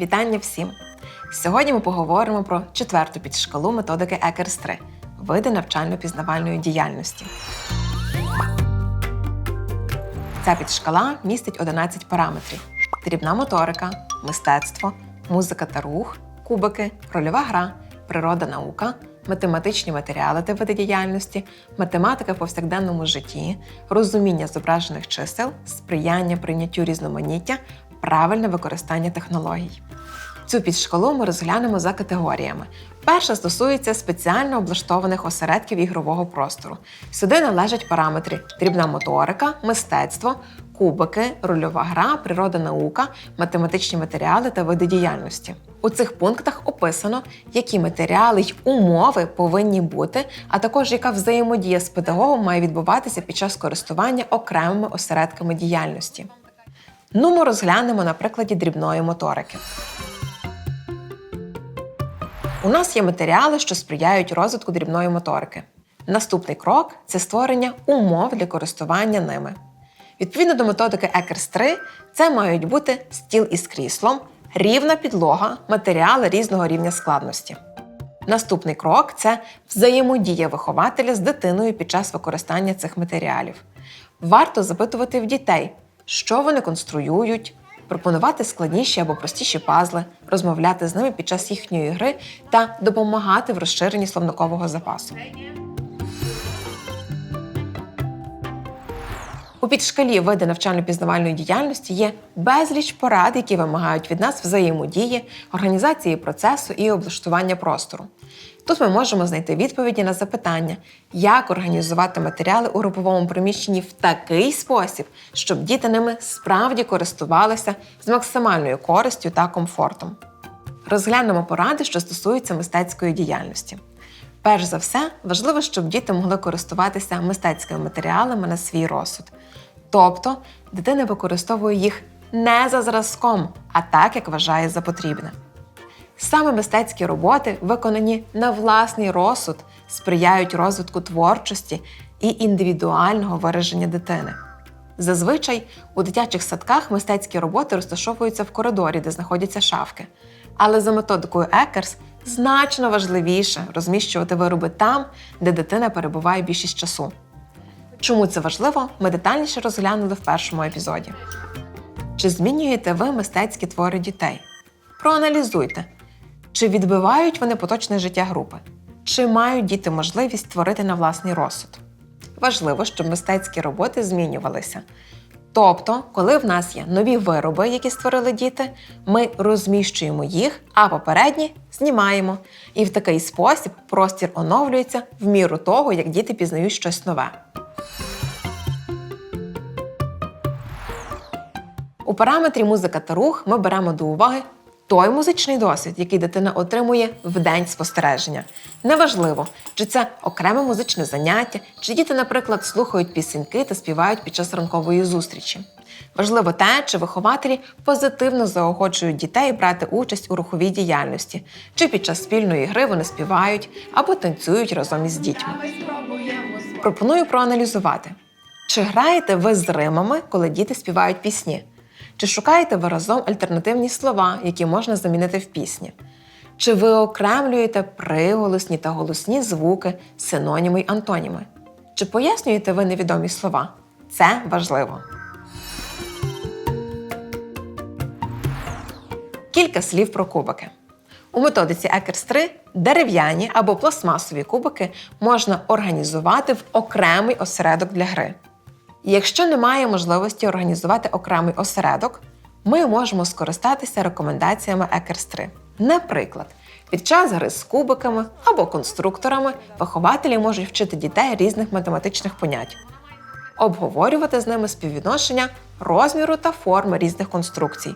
Вітання всім! Сьогодні ми поговоримо про четверту підшкалу методики екерс 3 види навчально-пізнавальної діяльності. Ця підшкала містить 11 параметрів: дрібна моторика, мистецтво, музика та рух, кубики, рольова гра, природа наука, математичні матеріали та види діяльності, математика в повсякденному житті, розуміння зображених чисел, сприяння прийняттю різноманіття, правильне використання технологій. Цю підшкалу ми розглянемо за категоріями. Перша стосується спеціально облаштованих осередків ігрового простору. Сюди належать параметри дрібна моторика, мистецтво, кубики, рольова гра, природа наука, математичні матеріали та види діяльності. У цих пунктах описано, які матеріали й умови повинні бути, а також яка взаємодія з педагогом має відбуватися під час користування окремими осередками діяльності. Ну, ми розглянемо на прикладі дрібної моторики. У нас є матеріали, що сприяють розвитку дрібної моторики. Наступний крок це створення умов для користування ними. Відповідно до методики екерс 3 це мають бути стіл із кріслом, рівна підлога, матеріали різного рівня складності. Наступний крок це взаємодія вихователя з дитиною під час використання цих матеріалів. Варто запитувати в дітей, що вони конструюють, пропонувати складніші або простіші пазли, розмовляти з ними під час їхньої гри та допомагати в розширенні словникового запасу. У підшкалі види навчально-пізнавальної діяльності є безліч порад, які вимагають від нас взаємодії, організації процесу і облаштування простору. Тут ми можемо знайти відповіді на запитання, як організувати матеріали у груповому приміщенні в такий спосіб, щоб діти ними справді користувалися з максимальною користю та комфортом. Розглянемо поради, що стосуються мистецької діяльності. Перш за все, важливо, щоб діти могли користуватися мистецькими матеріалами на свій розсуд. Тобто дитина використовує їх не за зразком, а так, як вважає за потрібне. Саме мистецькі роботи, виконані на власний розсуд, сприяють розвитку творчості і індивідуального вираження дитини. Зазвичай у дитячих садках мистецькі роботи розташовуються в коридорі, де знаходяться шафки. Але за методикою Екерс значно важливіше розміщувати вироби там, де дитина перебуває більшість часу. Чому це важливо, ми детальніше розглянули в першому епізоді. Чи змінюєте ви мистецькі твори дітей? Проаналізуйте, чи відбивають вони поточне життя групи, чи мають діти можливість творити на власний розсуд. Важливо, щоб мистецькі роботи змінювалися. Тобто, коли в нас є нові вироби, які створили діти, ми розміщуємо їх, а попередні знімаємо. І в такий спосіб простір оновлюється в міру того, як діти пізнають щось нове. У параметрі музика та рух ми беремо до уваги той музичний досвід, який дитина отримує в день спостереження. Неважливо, чи це окреме музичне заняття, чи діти, наприклад, слухають пісеньки та співають під час ранкової зустрічі. Важливо те, чи вихователі позитивно заохочують дітей брати участь у руховій діяльності, чи під час спільної гри вони співають або танцюють разом із дітьми. Пропоную проаналізувати, чи граєте ви з римами, коли діти співають пісні? Чи шукаєте ви разом альтернативні слова, які можна замінити в пісні? Чи ви окремлюєте приголосні та голосні звуки, синоніми й антоніми? Чи пояснюєте ви невідомі слова? Це важливо. Кілька слів про кубики. У методиці Екерс 3 дерев'яні або пластмасові кубики можна організувати в окремий осередок для гри. Якщо немає можливості організувати окремий осередок, ми можемо скористатися рекомендаціями Екерс 3. Наприклад, під час гри з кубиками або конструкторами вихователі можуть вчити дітей різних математичних понять, обговорювати з ними співвідношення розміру та форми різних конструкцій,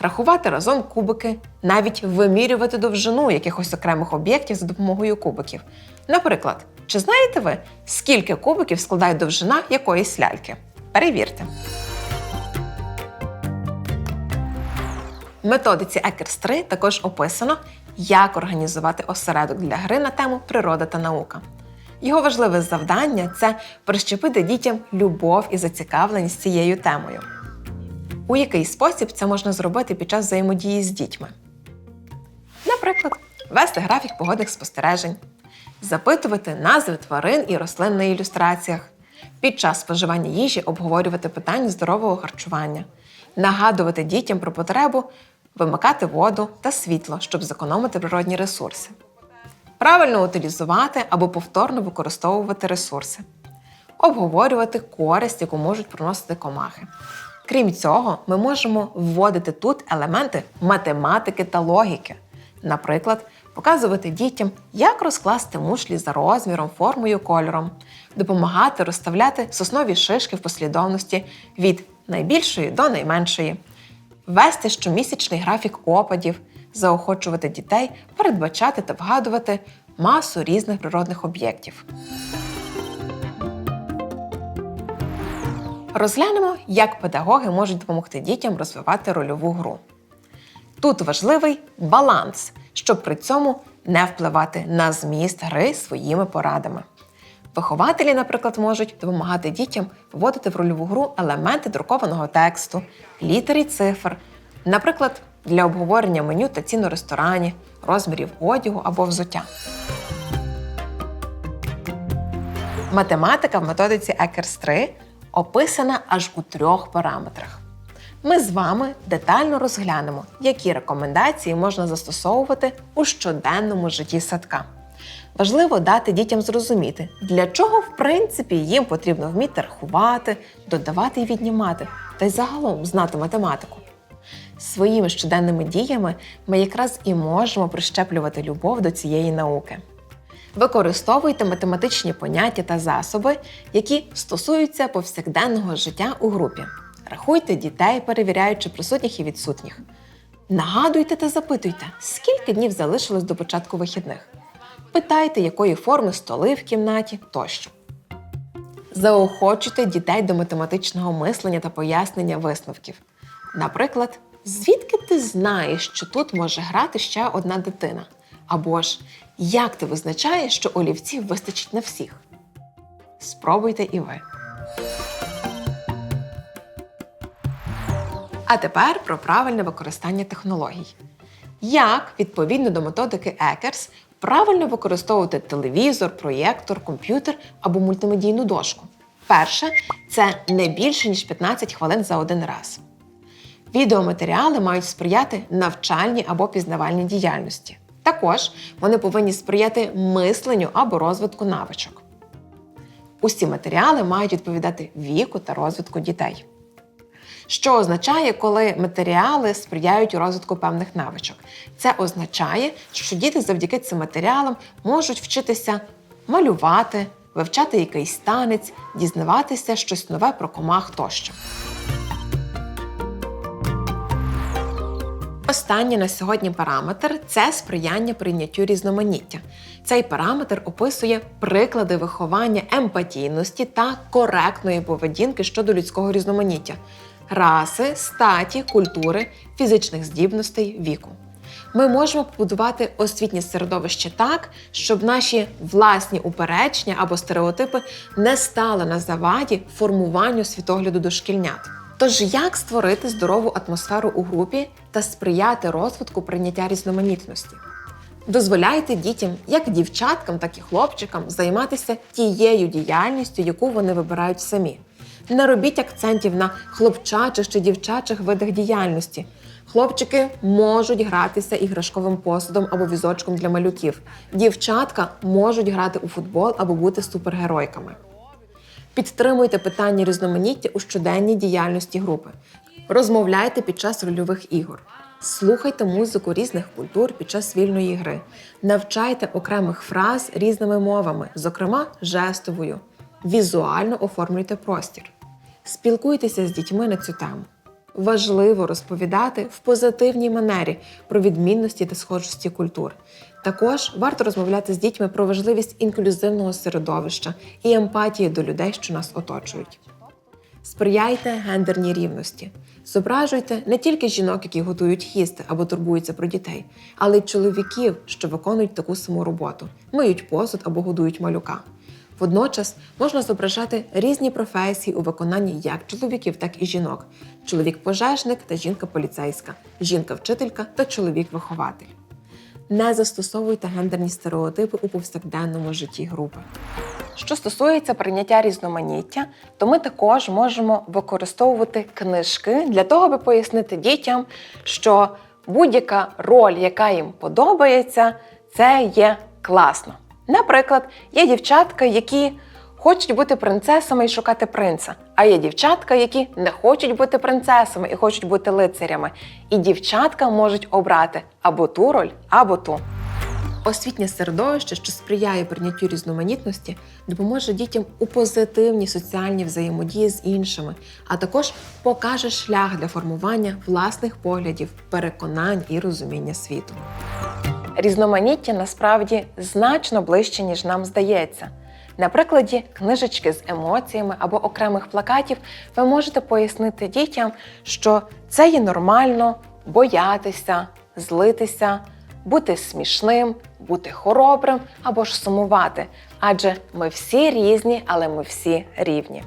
рахувати разом кубики, навіть вимірювати довжину якихось окремих об'єктів за допомогою кубиків. Наприклад, чи знаєте ви, скільки кубиків складає довжина якоїсь ляльки? Перевірте. В методиці Екерс 3 також описано, як організувати осередок для гри на тему природа та наука. Його важливе завдання це прищепити дітям любов і зацікавленість цією темою. У який спосіб це можна зробити під час взаємодії з дітьми? Наприклад, вести графік погодних спостережень, запитувати назви тварин і рослин на ілюстраціях, під час споживання їжі обговорювати питання здорового харчування, нагадувати дітям про потребу вимикати воду та світло, щоб зекономити природні ресурси, правильно утилізувати або повторно використовувати ресурси, обговорювати користь, яку можуть приносити комахи. Крім цього, ми можемо вводити тут елементи математики та логіки. Наприклад, показувати дітям, як розкласти мушлі за розміром, формою, кольором, допомагати розставляти соснові шишки в послідовності від найбільшої до найменшої, вести щомісячний графік опадів, заохочувати дітей, передбачати та вгадувати масу різних природних об'єктів. Розглянемо, як педагоги можуть допомогти дітям розвивати рольову гру. Тут важливий баланс, щоб при цьому не впливати на зміст гри своїми порадами. Вихователі, наприклад, можуть допомагати дітям вводити в рольову гру елементи друкованого тексту, літер і цифр, наприклад, для обговорення меню та цін у ресторані, розмірів одягу або взуття. Математика в методиці Екерс 3 описана аж у трьох параметрах. Ми з вами детально розглянемо, які рекомендації можна застосовувати у щоденному житті садка. Важливо дати дітям зрозуміти, для чого в принципі їм потрібно вміти рахувати, додавати і віднімати, та й загалом знати математику. Своїми щоденними діями ми якраз і можемо прищеплювати любов до цієї науки. Використовуйте математичні поняття та засоби, які стосуються повсякденного життя у групі. Рахуйте дітей, перевіряючи присутніх і відсутніх. Нагадуйте та запитуйте, скільки днів залишилось до початку вихідних. Питайте, якої форми столи в кімнаті тощо. Заохочуйте дітей до математичного мислення та пояснення висновків. Наприклад, звідки ти знаєш, що тут може грати ще одна дитина? Або ж як ти визначаєш, що олівців вистачить на всіх? Спробуйте і ви. А тепер про правильне використання технологій. Як, відповідно до методики Екерс, правильно використовувати телевізор, проєктор, комп'ютер або мультимедійну дошку? Перше це не більше ніж 15 хвилин за один раз. Відеоматеріали мають сприяти навчальній або пізнавальній діяльності. Також вони повинні сприяти мисленню або розвитку навичок. Усі матеріали мають відповідати віку та розвитку дітей. Що означає, коли матеріали сприяють розвитку певних навичок? Це означає, що діти завдяки цим матеріалам можуть вчитися малювати, вивчати якийсь танець, дізнаватися щось нове про комах тощо. Останній на сьогодні параметр це сприяння прийняттю різноманіття. Цей параметр описує приклади виховання емпатійності та коректної поведінки щодо людського різноманіття, раси, статі, культури, фізичних здібностей, віку. Ми можемо побудувати освітнє середовище так, щоб наші власні упередження або стереотипи не стали на заваді формуванню світогляду дошкільнят. Тож як створити здорову атмосферу у групі та сприяти розвитку прийняття різноманітності? Дозволяйте дітям, як дівчаткам, так і хлопчикам, займатися тією діяльністю, яку вони вибирають самі. Не робіть акцентів на хлопчачих чи дівчачих видах діяльності. Хлопчики можуть гратися іграшковим посудом або візочком для малюків. Дівчатка можуть грати у футбол або бути супергеройками. Підтримуйте питання різноманіття у щоденній діяльності групи. Розмовляйте під час рольових ігор. Слухайте музику різних культур під час вільної гри. Навчайте окремих фраз різними мовами, зокрема жестовою. Візуально оформлюйте простір. Спілкуйтеся з дітьми на цю тему. Важливо розповідати в позитивній манері про відмінності та схожості культур. Також варто розмовляти з дітьми про важливість інклюзивного середовища і емпатії до людей, що нас оточують. Сприяйте гендерній рівності. Зображуйте не тільки жінок, які готують їсти або турбуються про дітей, але й чоловіків, що виконують таку саму роботу, миють посуд або годують малюка. Водночас можна зображати різні професії у виконанні як чоловіків, так і жінок: чоловік-пожежник та жінка-поліцейська, жінка-вчителька та чоловік-вихователь. Не застосовуйте гендерні стереотипи у повсякденному житті групи. Що стосується прийняття різноманіття, то ми також можемо використовувати книжки для того, аби пояснити дітям, що будь-яка роль, яка їм подобається, це є класно. Наприклад, є дівчатка, які хочуть бути принцесами і шукати принца, а є дівчатка, які не хочуть бути принцесами і хочуть бути лицарями. І дівчатка можуть обрати або ту роль, або ту. Освітнє середовище, що сприяє прийняттю різноманітності, допоможе дітям у позитивній соціальній взаємодії з іншими, а також покаже шлях для формування власних поглядів, переконань і розуміння світу. Різноманіття насправді значно ближче, ніж нам здається. На прикладі книжечки з емоціями або окремих плакатів ви можете пояснити дітям, що це є нормально боятися, злитися, бути смішним, бути хоробрим або ж сумувати. Адже ми всі різні, але ми всі рівні.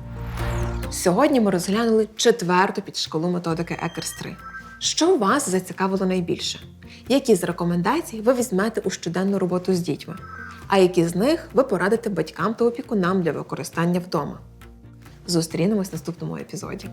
Сьогодні ми розглянули четверту підшколу методики Екерс 3. Що вас зацікавило найбільше? Які з рекомендацій ви візьмете у щоденну роботу з дітьми? А які з них ви порадите батькам та опікунам для використання вдома? Зустрінемось в наступному епізоді.